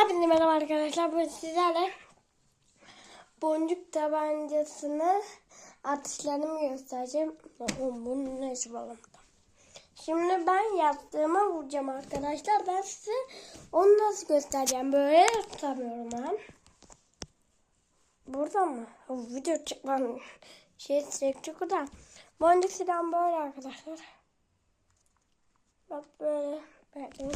Hepinize merhaba arkadaşlar. Bugün sizlerle boncuk tabancasını atışlarımı göstereceğim. Bunun ne işi var? Şimdi ben yaptığıma vuracağım arkadaşlar. Ben size onu nasıl göstereceğim. Böyle tutamıyorum ben. Burada mı? O video çıkmam. Şey sürekli burada. Boncuk silahım böyle arkadaşlar. Bak böyle. Böyle.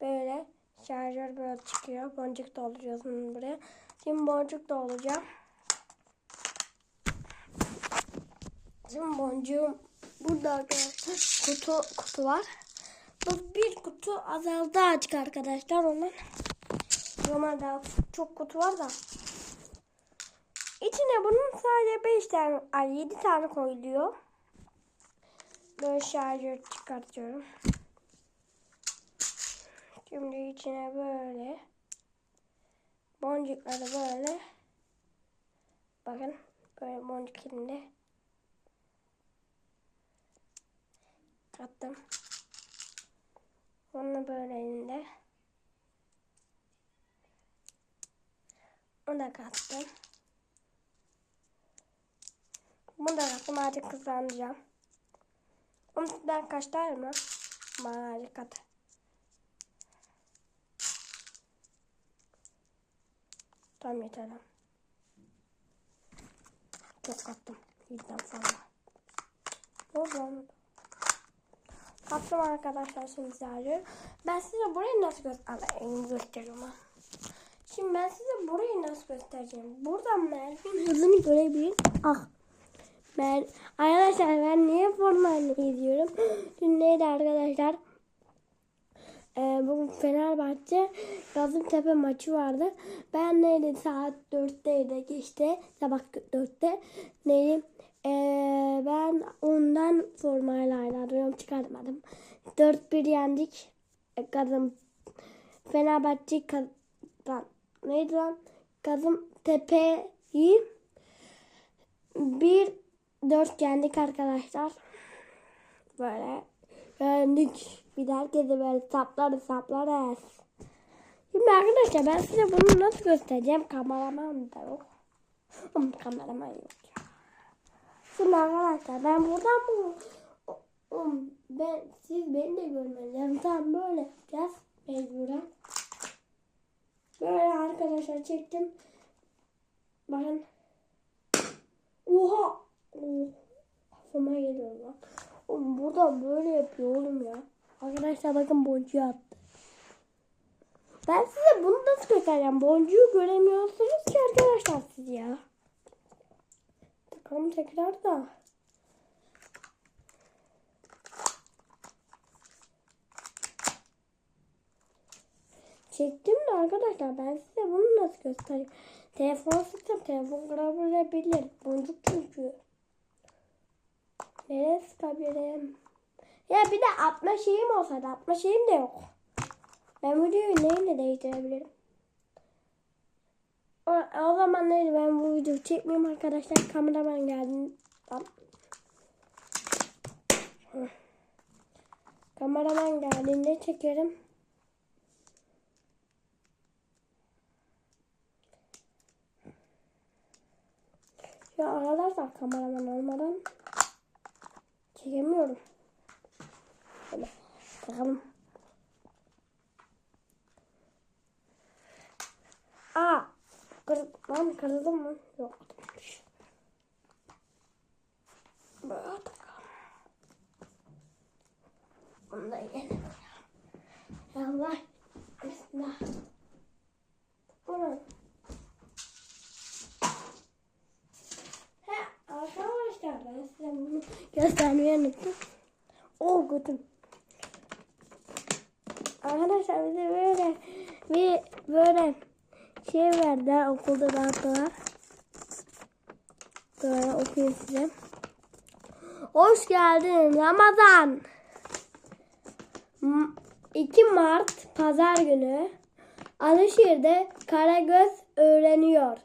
Böyle. Şarjör böyle çıkıyor. Boncuk dolduruyorsun buraya. Şimdi boncuk dolduracağım. Şimdi boncuğum burada arkadaşlar kutu kutu var. Bu bir kutu azaldı açık arkadaşlar ondan. Normal daha çok kutu var da. İçine bunun sadece 5 tane, ay 7 tane koyuluyor. Böyle şarjör çıkartıyorum. Şimdi içine böyle boncukları böyle bakın böyle boncuk elinde kattım. Onu böyle elinde. Onu da kattım. Bunu da kattım artık kızlandıracağım. Onu ben kaç tane mi? Bana kat. Tam yeter. Çok kattım. Birden fazla. Oldu. Kattım arkadaşlar sadece. Ben size burayı nasıl göstereyim gösteriyorum ha. Şimdi ben size burayı nasıl göstereceğim. Buradan Merve'nin hızını görebilirim. Ah. Ben arkadaşlar ben niye formalini izliyorum? Dün neydi arkadaşlar? Fenerbahçe Gaziantep maçı vardı. Ben neydi saat 4'teydi işte sabah 4'te neydi ee, ben ondan formayla ayrılıyorum çıkartmadım. 4-1 yendik. E, Gazım Fenerbahçe kazan neydi lan? Gaziantep'yi 1 4 yendik arkadaşlar. Böyle yendik. Bir de herkese böyle saplar saplar es. Şimdi arkadaşlar ben size bunu nasıl göstereceğim. Kameraman da yok. Ama kameraman yok. Şimdi arkadaşlar ben buradan bu ben siz beni de görmeniz Tamam böyle yapacağız mecburen. Böyle arkadaşlar çektim. Bakın. Oha. Oh. Kafama geliyor lan. Oğlum burada böyle yapıyor oğlum ya. Arkadaşlar bakın boncuğu attı. Ben size bunu nasıl göstereceğim? Boncuğu göremiyorsunuz ki arkadaşlar siz ya. Takalım tekrar da. Çektim de arkadaşlar ben size bunu nasıl göstereyim? Telefon sıktım telefon kırabilir. Boncuk çünkü. Nereye sıkabilirim? Ya bir de atma şeyim olsaydı atma şeyim de yok. Ben videoyu neyle değiştirebilirim? O, o zaman neydi ben bu videoyu çekmeyeyim arkadaşlar. Kameraman geldi. Tamam. Kameraman geldiğinde çekerim. Ya arkadaşlar kameraman olmadan çekemiyorum. Böyle bakalım. Aa, kır, lan kırıldı mı? Yok. Takalım. Bunu da yiyelim. Allah. Bismillah. Bunu. He, arkadaşlar ben size bunu göstermeyi unuttum. Oh götüm. Arkadaşlar bize böyle bir böyle şey verdiler okulda dağıttılar. Böyle okuyayım size. Hoş geldin Ramazan. 2 Mart Pazar günü Alışehir'de Karagöz öğreniyor.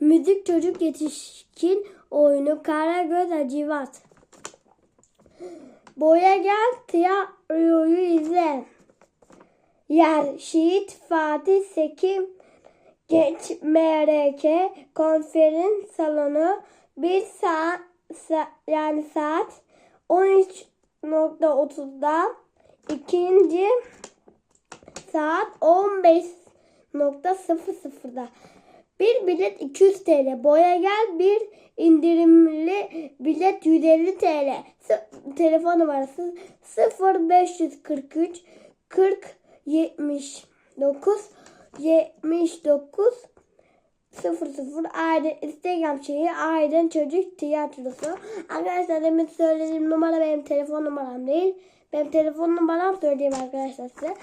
Müzik çocuk yetişkin oyunu Karagöz Hacivat. Boya gel tiyatroyu izle. Yer Şehit Fatih Sekim Genç MRK konferans salonu. Bir saat sa- yani saat 13.30'da ikinci saat 15.00'da bir bilet 200 TL. Boya gel bir indirimli bilet 150 TL. S- telefon numarası 0543 40 79 79 00 Aydın Instagram şeyi Aydın Çocuk Tiyatrosu. Arkadaşlar demin söylediğim numara benim telefon numaram değil. Benim telefon numaram söyleyeyim arkadaşlar size.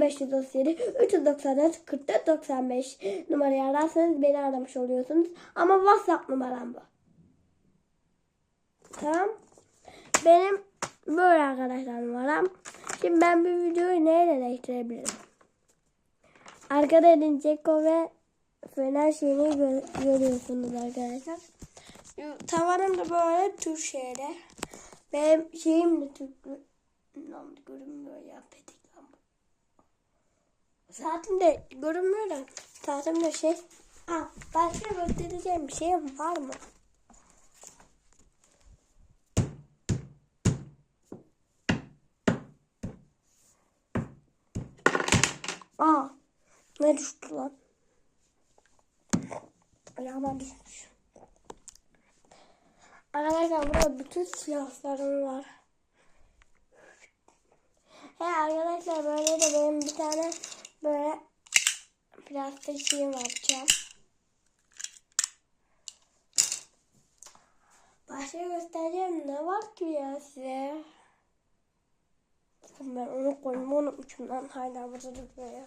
0537 394 44 95 numarayı ararsanız beni aramış oluyorsunuz. Ama WhatsApp numaram bu. Tamam. Benim böyle arkadaşlar numaram. Şimdi ben bir videoyu neyle değiştirebilirim? Arkada elin Ceko ve Fener şeyini gö- görüyorsunuz arkadaşlar. Tavanım da böyle Türk şeyle. Benim şeyim de Türk. Lan görünmüyor ya petik lan bu. Saatim de görünmüyor da. Saatim de şey. Aa, başka göstereceğim bir şeyim var mı? Aa, ne düştü lan? Ayağıma düşmüş. Arkadaşlar burada bütün silahlarım var. He arkadaşlar böyle de benim bir tane böyle plastik şeyim yapacağım. Başka göstereceğim ne var ki ya size? Ben onu koymayı unutmuşum lan. Hala burada duruyor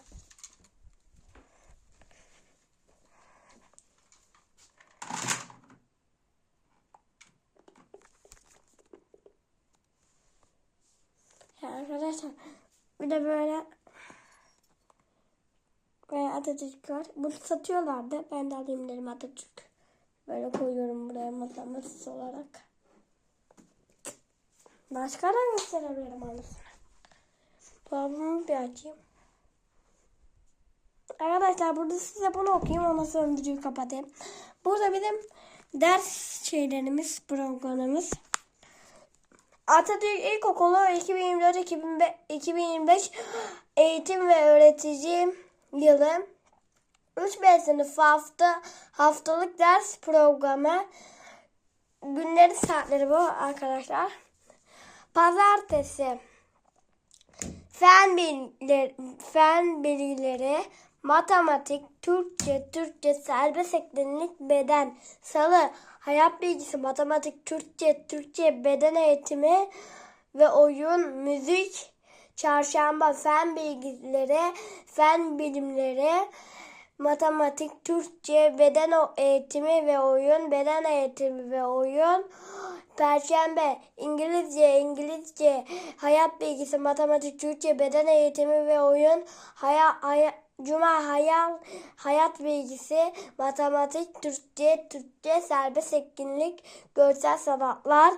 arkadaşlar bir de böyle böyle Atatürk var. Bunu satıyorlardı. Ben de alayım dedim Atatürk. Böyle koyuyorum buraya masa masası olarak. Başka da gösterebilirim anasını. Dolabımı bir açayım. Arkadaşlar burada size bunu okuyayım ondan sonra videoyu kapatayım. Burada bizim ders şeylerimiz, programımız. Atatürk İlkokulu 2024-2025 eğitim ve öğretici yılı. 3B sınıfı hafta haftalık ders programı. Günleri saatleri bu arkadaşlar. Pazartesi. Fen bilgileri, fen bilgileri, matematik, Türkçe, Türkçe, serbest etkinlik, beden, salı, hayat bilgisi, matematik, Türkçe, Türkçe, beden eğitimi ve oyun, müzik, çarşamba, fen bilgileri, fen bilimleri, matematik, Türkçe, beden eğitimi ve oyun, beden eğitimi ve oyun, Perşembe, İngilizce, İngilizce, hayat bilgisi, matematik, Türkçe, beden eğitimi ve oyun, haya, haya, Cuma, hayal, hayat bilgisi, matematik, Türkçe, Türkçe, serbest etkinlik, görsel sanatlar,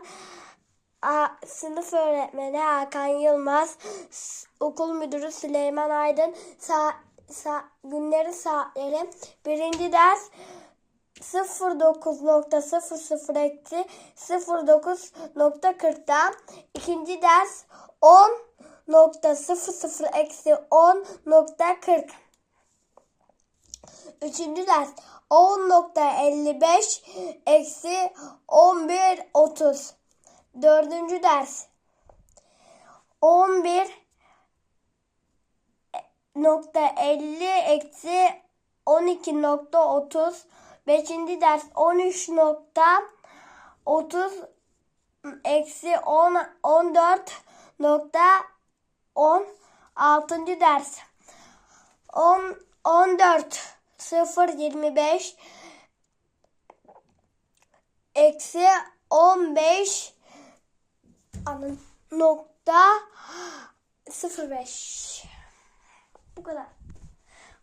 A, sınıf öğretmeni Hakan Yılmaz, okul müdürü Süleyman Aydın, sa, sa, günlerin saatleri, birinci ders 09.00 eksi 09.40'da ikinci ders 10.00 eksi 10.40 Üçüncü ders. 10.55 eksi 11.30 Dördüncü ders. 11 nokta 50 eksi 12.30 Beşinci ders. 13 nokta 30 eksi 10 14 nokta 10 Altıncı ders. 10 14 0 25 eksi 15 anın nokta 05 bu kadar.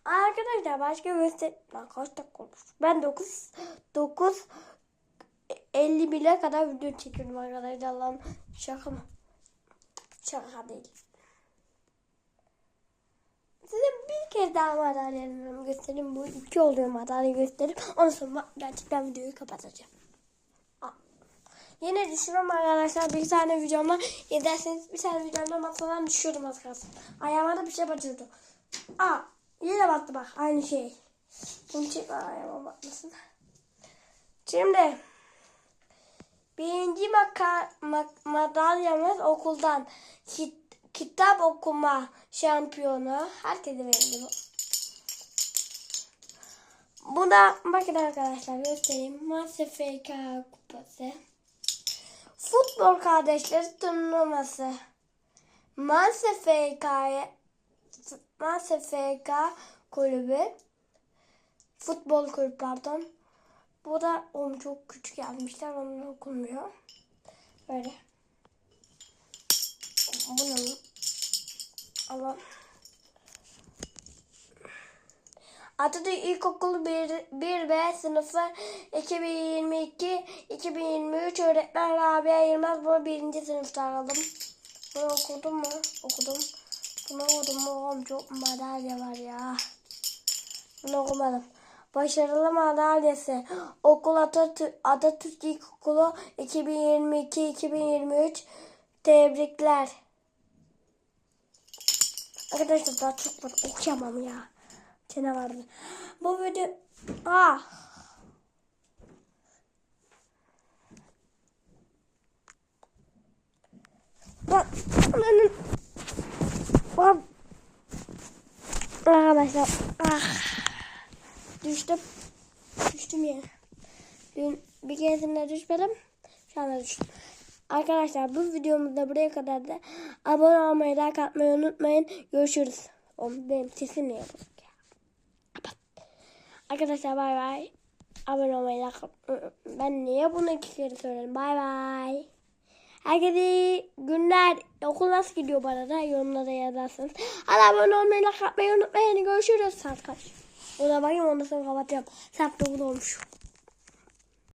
Arkadaşlar başka göster... Lan kaç dakika olmuş? Ben 9 9 51'e kadar video çekiyorum arkadaşlar. Lan şaka mı? Şaka değil. Size bir kez daha madalyalarımı göstereyim. Bu iki oluyor madalya göstereyim. Ondan sonra gerçekten videoyu kapatacağım. Yine düşüyorum arkadaşlar. Bir tane videomda izlerseniz bir tane videomda masadan düşüyordum az kalsın. Ayağıma da bir şey batırdı. Aa yine battı bak aynı şey. Bunu çek ayağıma batmasın. Şimdi birinci maka, mak- madalyamız okuldan Kit- kitap okuma şampiyonu. Herkese verildi bu. Bu da bakın arkadaşlar göstereyim. MasterFK kupası. Futbol kardeşleri turnuvası. MasterFK'ya MasterFK kulübü. Futbol kulübü pardon. Bu da oğlum çok küçük yazmışlar. Onun okunmuyor. Böyle. Bunu ama Atatürk İlkokulu 1, 1B sınıfı 2022-2023 öğretmen Rabia Yılmaz bunu birinci sınıfta aldım. Bunu okudum mu? Okudum. Bunu okudum mu? Oğlum çok madalya var ya. Bunu okumadım. Başarılı madalyası. Okul Atatürk, Atatürk İlkokulu 2022-2023 tebrikler. Arkadaşlar daha çok var. Okuyamam ya. Çene vardı. Bu video... Aa. Bak. Bak. Arkadaşlar. Ah. Düştüm. Düştüm ya. Dün bir keresinde düşmedim. Şu anda düştüm. Arkadaşlar bu videomuzda buraya kadar da abone olmayı, like atmayı unutmayın. Görüşürüz. Oğlum benim sesim niye bozuk ya? Arkadaşlar bay bay. Abone olmayı, like atmayı Ben niye bunu iki kere söyledim? Bay bay. Herkese günler. Okul nasıl gidiyor bana da yorumlara yazarsınız. Hadi abone olmayı, like atmayı unutmayın. Görüşürüz. Saat kaç? Ona bakayım ondan sonra kapatacağım. Saat 9 olmuş.